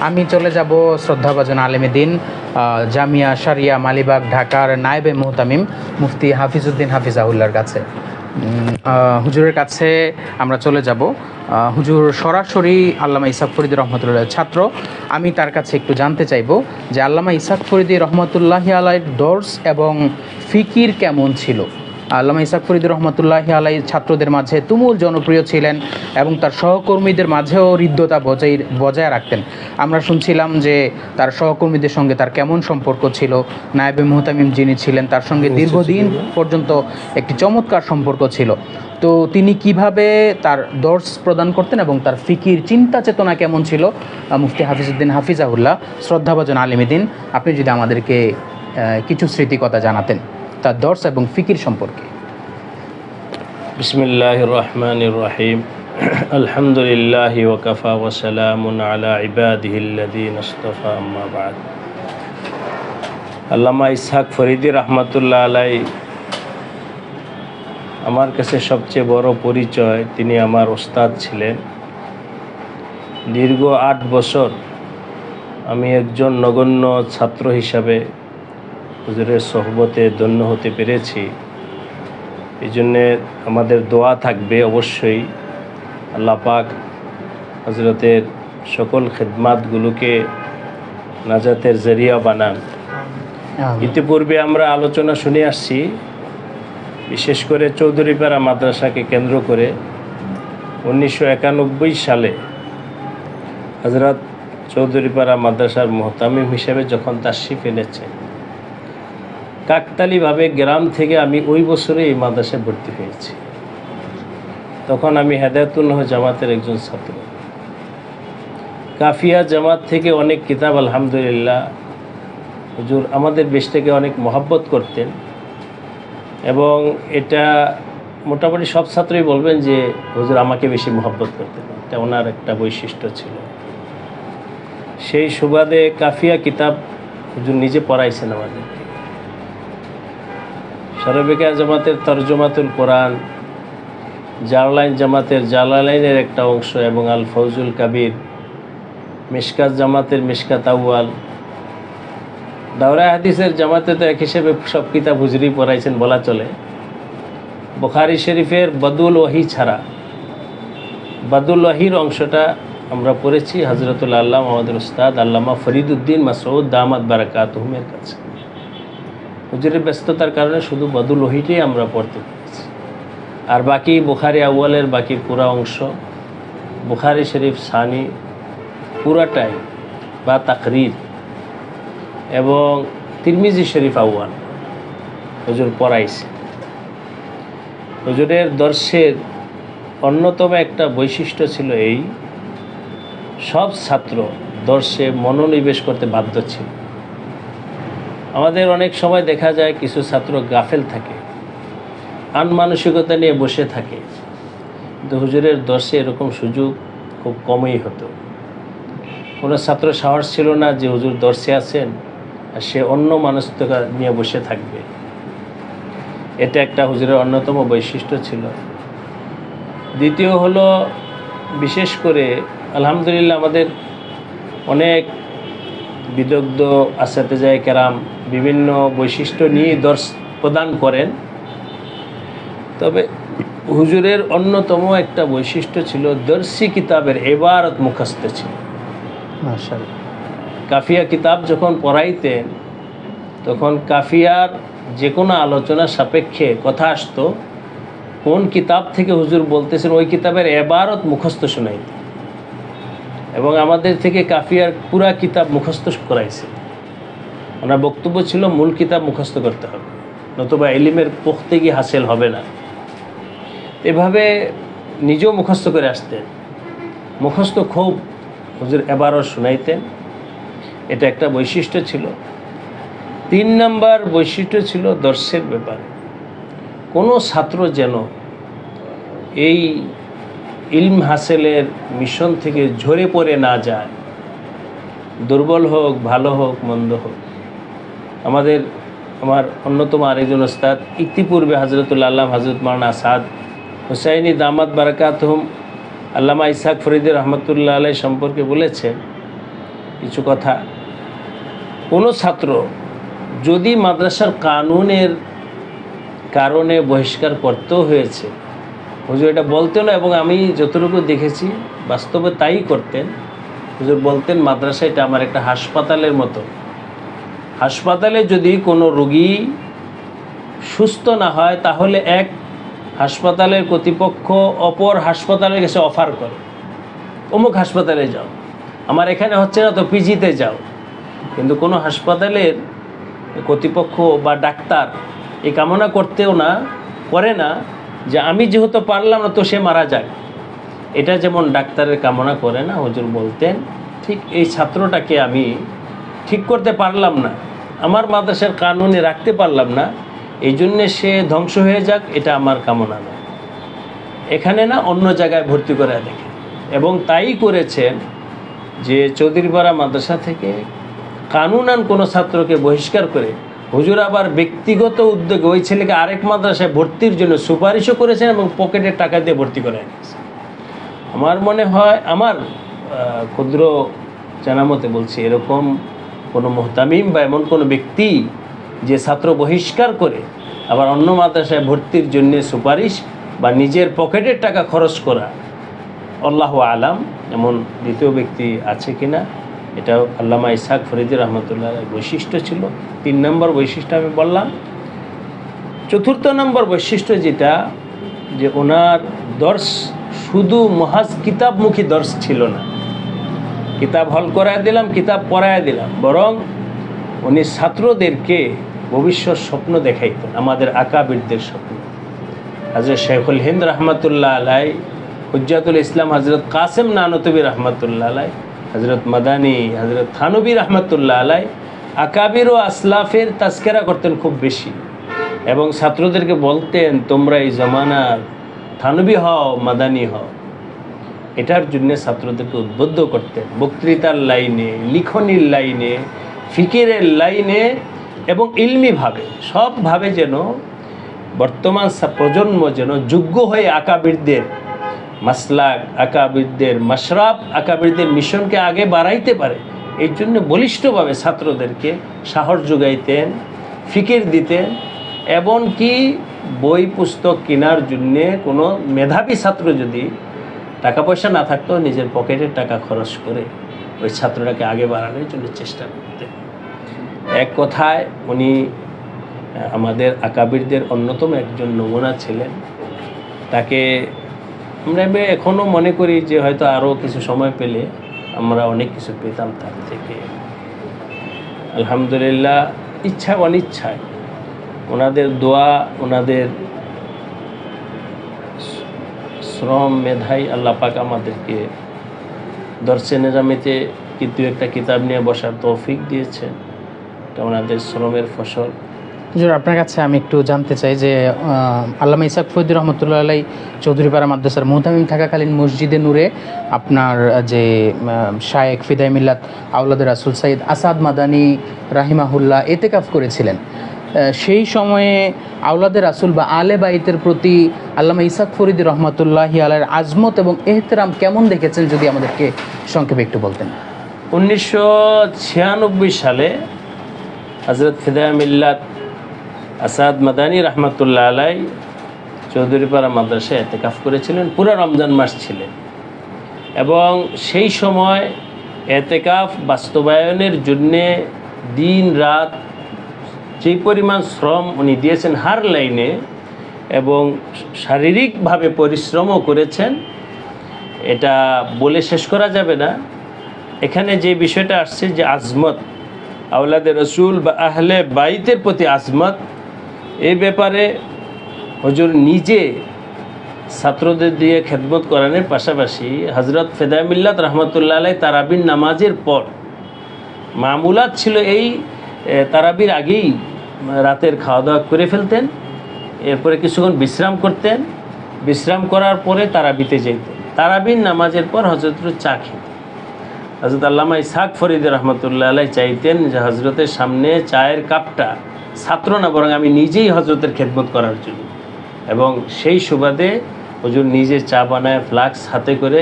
আমি চলে যাব শ্রদ্ধাভাজন আলেমেদিন আহ, জামিয়া শারিয়া মালিবাগ ঢাকার নায়েবে মোহতামিম মুফতি হাফিজউদ্দিন হাফিজাউল্লার কাছে। হুজুরের কাছে আমরা চলে যাব। হুজুর সরাসরি আল্লামা ইসাক ফরিদি রহমতুল্লাহ ছাত্র। আমি তার কাছে একটু জানতে চাইব যে আল্লামা ইসাক ফরিদি রহমতুল্লাহ আলাইয়ের দর্স এবং ফিকির কেমন ছিল? আল্লামা ইসাক ফরিদ রহমতুল্লাহ আলাই ছাত্রদের মাঝে তুমুল জনপ্রিয় ছিলেন এবং তার সহকর্মীদের মাঝেও হৃদ্যতা বজায় বজায় রাখতেন। আমরা শুনছিলাম যে তার সহকর্মীদের সঙ্গে তার কেমন সম্পর্ক ছিল নায়েবে মুহতামিম যিনি ছিলেন তার সঙ্গে দীর্ঘদিন পর্যন্ত একটি চমৎকার সম্পর্ক ছিল। তো তিনি কীভাবে তার দর্শ প্রদান করতেন এবং তার ফিকির চিন্তা চেতনা কেমন ছিল? মুফতি হাফিজউদ্দিন হাফিজাহুল্লাহ শ্রদ্ধাভাজন আলিমিদ্দিন আপনি যদি আমাদেরকে কিছু স্মৃতিকথা জানাতেন। তার দর্শ এবং ফিকির সম্পর্কে। বিসমিল্লাহ রহমান রহিম আলহামদুলিল্লাহ ওকাফা ওসালামুন আলা ইবাদিহিল্লাদিন আস্তফা আম্মাবাদ আল্লামা ইসহাক ফরিদি রহমতুল্লাহ আলাই আমার কাছে সবচেয়ে বড় পরিচয়, তিনি আমার ওস্তাদ ছিলেন। দীর্ঘ আট বছর আমি একজন নগণ্য ছাত্র হিসাবে হুজুরের সহবতে ধন্য হতে পেরেছি। এই জন্যে আমাদের দোয়া থাকবে অবশ্যই। আল্লাহ পাক হজরতের সকল খেদমাতগুলোকে নাজাতের জরিয়া বানান। ইতিপূর্বে আমরা আলোচনা শুনে আসছি বিশেষ করে চৌধুরীপাড়া মাদ্রাসাকে কেন্দ্র করে উনিশশো একানব্বই সালে হজরত চৌধুরীপাড়া মাদ্রাসার মোহতামিম হিসেবে যখন তাশরিফ এনেছে কাকতালিভাবে গ্রাম থেকে আমি ওই বছরে এই মাদ্রাসায় ভর্তি হয়েছি। তখন আমি হেদায়তুল্লাহ জামাতের একজন ছাত্র। কাফিয়া জামাত থেকে অনেক কিতাব, আলহামদুলিল্লাহ। হুজুর, আমাদের দেশটাকে অনেক মহাব্বত করতেন। এবং এটা মোটামুটি সব ছাত্রই বলবেন যে, হুজুর, আমাকে বেশি মহব্বত করতেন। এটা ওনার একটা বৈশিষ্ট্য ছিল। সেই সুবাদে কাফিয়া কিতাব হুজুর নিজে পড়াইছেন আমাদেরকে। সরবেকা জামাতের তর্জমাতুল কোরআন জালালাইন জামাতের জালালাইনের একটা অংশ এবং আল ফৌজুল কাবির, মিশকাত জামাতের মিশকাত আউয়াল। দাওরা হাদিসের জামাতে তো এক হিসেবে সব কিতাব হুজুরি পড়াইছেন বলা চলে। বুখারি শরীফের বদুল ওয়াহি ছাড়া। বাদুল ওয়াহির অংশটা আমরা পড়েছি হজরতুল আল্লাহ আমাদের উস্তাদ আল্লামা ফরিদুদ্দিন মাসউদ দামাদ বারাকাত হুমের কাছে। হুজুরের ব্যস্ততার কারণে শুধু বদুল ওহিটাই আমরা পড়তে পেরেছি। আর বাকি বুখারি আউয়ালের বাকি পুরা অংশ, বুখারি শরীফ, সানি পুরাটাই বা তাকরির এবং তিরমিজি শরীফ আউয়াল হুজুর পড়াইছে। হুজুরের দর্শের অন্যতম একটা বৈশিষ্ট্য ছিল এই, সব ছাত্র দর্শে মনোনিবেশ করতে বাধ্য ছিল। আমাদের অনেক সময় দেখা যায় কিছু ছাত্র গাফেল থাকে, আনমানসিকতা নিয়ে বসে থাকে। কিন্তু হুজুরের দর্শে এরকম সুযোগ খুব কমই হতো। কোনো ছাত্র সাহস ছিল না যে হুজুর দর্শে আছেন, আর সে অন্য মানসিকতা নিয়ে বসে থাকবে। এটা একটা হুজুরের অন্যতম বৈশিষ্ট্য ছিল। দ্বিতীয় হলো, বিশেষ করে আলহামদুলিল্লাহ আমাদের অনেক বিদগ্ধ আসাতে যায় কেরাম বিভিন্ন বৈশিষ্ট্য নিয়ে দর্শ প্রদান করেন। তবে হুজুরের অন্যতম একটা বৈশিষ্ট্য ছিল দর্শি কিতাবের এবারত মুখস্থ ছিল। কাফিয়া কিতাব যখন পড়াইতেন তখন কাফিয়ার যে কোনো আলোচনা সাপেক্ষে কথা আসতো কোন কিতাব থেকে হুজুর বলতেছেন ওই কিতাবের এবারত মুখস্থ শোনাইতেন এবং আমাদের থেকে কাফিয়ার পুরা কিতাব মুখস্থ করাইছে। ওনার বক্তব্য ছিল, মূল কিতাব মুখস্থ করতে হবে, নতুবা এলিমের পোখতেগি হাসিল হবে না। এভাবে নিজেও মুখস্থ করে আসতেন। মুখস্থ খুব হুজুর এবারও শুনাইতেন। এটা একটা বৈশিষ্ট্য ছিল। তিন নাম্বার বৈশিষ্ট্য ছিল দর্শের ব্যাপারে। কোনো ছাত্র যেন এই ইলম হাসেলের মিশন থেকে ঝরে পড়ে না যায়। দুর্বল হোক, ভালো হোক, মন্দ হোক। আমাদের, আমার অন্যতম আরেকজন ওস্তাদ, ইতিপূর্বে হজরতুল্লাহ আল্লাহ হজরত মারানা আসাদ হুসাইনি দামাদ বারাকাত হুম আল্লামা ইসাক ফরিদুর রহমতুল্লাহ আলাই সম্পর্কে বলেছেন কিছু কথা। কোনো ছাত্র যদি মাদ্রাসার কানুনের কারণে বহিষ্কার করতেও হয়েছে হুজুর এটা বলতেন এবং আমি যতটুকু দেখেছি, বাস্তবে তাই করতেন। হুজুর বলতেন, মাদ্রাসা এটা আমার একটা হাসপাতালের মতো। হাসপাতালে যদি কোনো রোগী সুস্থ না হয়, তাহলে এক, হাসপাতালের কর্তৃপক্ষ অপর হাসপাতালের কাছে অফার করে, অমুক হাসপাতালে যাও, আমার এখানে হচ্ছে না তো পিজিতে যাও। কিন্তু কোনো হাসপাতালের কর্তৃপক্ষ বা ডাক্তার এই কামনা করতেও না, করে না যে আমি যেহেতু পারলাম না, তো সে মারা যায়। এটা যেমন ডাক্তারের কামনা করে না, হজুর বলতেন, ঠিক এই ছাত্রটাকে আমি ঠিক করতে পারলাম না, আমার মাদ্রাসার কানুনে রাখতে পারলাম না, এই জন্যে সে ধ্বংস হয়ে যাক, এটা আমার কামনা নয় এখানে না অন্য জায়গায় ভর্তি করে দেখে। এবং তাই করেছেন যে চৌধুরীপাড়া মাদ্রাসা থেকে কানুনান কোনো ছাত্রকে বহিষ্কার করে হুজুর আবার ব্যক্তিগত উদ্যোগে ওই ছেলেকে আরেক মাদ্রাসায় ভর্তির জন্য সুপারিশও করেছেন এবং পকেটের টাকা দিয়ে ভর্তি করে এনেছেন আমার মনে হয়, আমার ক্ষুদ্র জানামতে বলছি, এরকম কোনো মোহতামিম বা এমন কোনো ব্যক্তি যে ছাত্র বহিষ্কার করে আবার অন্য মাদ্রাসায় ভর্তির জন্য সুপারিশ বা নিজের পকেটের টাকা খরচ করা, আল্লাহ আলাম, এমন দ্বিতীয় ব্যক্তি আছে কিনা? এটাও আল্লামা ইসাক ফরিদ রহমতুল্লাহ বৈশিষ্ট্য ছিল। তিন নম্বর বৈশিষ্ট্য আমি বললাম। চতুর্থ নম্বর বৈশিষ্ট্য যেটা, যে ওনার দর্শ শুধু মহাজ কিতাবমুখী দর্শ ছিল না। কিতাব হল করায় দিলাম, কিতাব পড়ায় দিলাম। বরং উনি ছাত্রদেরকে ভবিষ্যৎ স্বপ্ন দেখাইতেন, আমাদের আকাবিরদের স্বপ্ন। হজরত শেখুল হিন্দ রহমতুল্লাহ আলাই হুজ্জাতুল ইসলাম হজরত কাসেম নানতবী রহমতুল্লাহ আলাই হজরত মাদানী হজরত থানবী রহমতুল্লাহ আলাই আকাবির ও আসলাফের তাস্কেরা করতেন খুব বেশি। এবং ছাত্রদেরকে বলতেন, তোমরা এই জমানার থানবী হও, মাদানী হও। এটার জন্য ছাত্রদেরকে উদ্বুদ্ধ করতেন। বক্তৃতার লাইনে, লিখনির লাইনে, ফিকিরের লাইনে এবং ইলমিভাবে সবভাবে যেন বর্তমান প্রজন্ম যেন যোগ্য হয়ে আকাবিরদের মাসলাক আকাবিরদের মাসরাব আকাবিরদের মিশনকে আগে বাড়াইতে পারে। এই জন্য বলিষ্ঠভাবে ছাত্রদেরকে সাহস যোগাইতেন, ফিকির দিতেন, এমনকি বই পুস্তক কেনার জন্যে কোনো মেধাবী ছাত্র যদি টাকা পয়সা না থাকতো, নিজের পকেটের টাকা খরচ করে ওই ছাত্রটাকে আগে বাড়ানোর জন্য চেষ্টা করতেন। এক কথায়, উনি আমাদের আকাবিরদের অন্যতম একজন নমুনা ছিলেন। তাকে আমরা এখনও মনে করি যে হয়তো আরও কিছু সময় পেলে আমরা অনেক কিছু পেতাম তার থেকে। আলহামদুলিল্লাহ, ইচ্ছা অনিচ্ছায়। ওনাদের দোয়া, ওনাদের শ্রম, মেধাই আল্লাহ পাক আমাদেরকে দর্শে নিজামিতে কিন্তু একটা কিতাব নিয়ে বসার তৌফিক দিয়েছেন। ওনাদের শ্রমের ফসল। আপনার কাছে আমি একটু জানতে চাই যে আল্লামা ইসাক ফৈদুর রহমতুল্লাহ আলাই চৌধুরীপাড়া মাদ্রাসার মোহতামিম থাকাকালীন মসজিদে নূরে আপনার যে শায়েক ফিদাই মিল্লাত আউলাদ রাসুল সাইদ আসাদ মাদানী রাহিমাহুল্লাহ এতেকাফ করেছিলেন। সেই সময়ে আউলাদের রাসুল বা আলে বাইতের প্রতি আল্লামা ইসাক ফরিদ রহমতুল্লাহ আলের আজমত এবং এহতেরাম কেমন দেখেছেন যদি আমাদেরকে সংক্ষেপে একটু বলতেন? উনিশশো ছিয়ানব্বই সালে হজরত ফিদায় মিল্লাত আসাদ মাদানী রহমতুল্লাহ আলাই চৌধুরীপাড়া মাদ্রাসায় এতেকাফ করেছিলেন। পুরো রমজান মাস ছিলেন। এবং সেই সময় এতেকাফ বাস্তবায়নের জন্যে দিন রাত যে পরিমাণ শ্রম উনি দিয়েছেন হার লাইনে এবং শারীরিকভাবে পরিশ্রমও করেছেন, এটা বলে শেষ করা যাবে না। এখানে যে বিষয়টা আসছে যে আজমত আওলাদের রসুল বা আহলে বাইতের প্রতি আজমত এই ব্যাপারে হজুর নিজে ছাত্রদের দিয়ে খেদমত করানোর পাশাপাশি হজরত ফেদায় মিল্লাত রহমতুল্লাহ আলাই তারাবির নামাজের পর মামুলাত ছিল এই এ, তারাবির আগেই রাতের খাওয়া দাওয়া করে ফেলতেন এরপরে কিছুক্ষণ বিশ্রাম করতেন বিশ্রাম করার পরে তারাবিতে যেতেন তারাবির নামাজের পর হজরত চা খেতেন। হজরত আল্লামা ইসাক ফরিদ রহমতুল্লাহ আলাই চাইতেন যে হজরতের সামনে চায়ের কাপটা ছাত্র না, বরং আমি নিজেই হজরতের খেদমত করার জন্য। এবং সেই সুবাদে হুজুর নিজে চা বানায়, ফ্লাক্স হাতে করে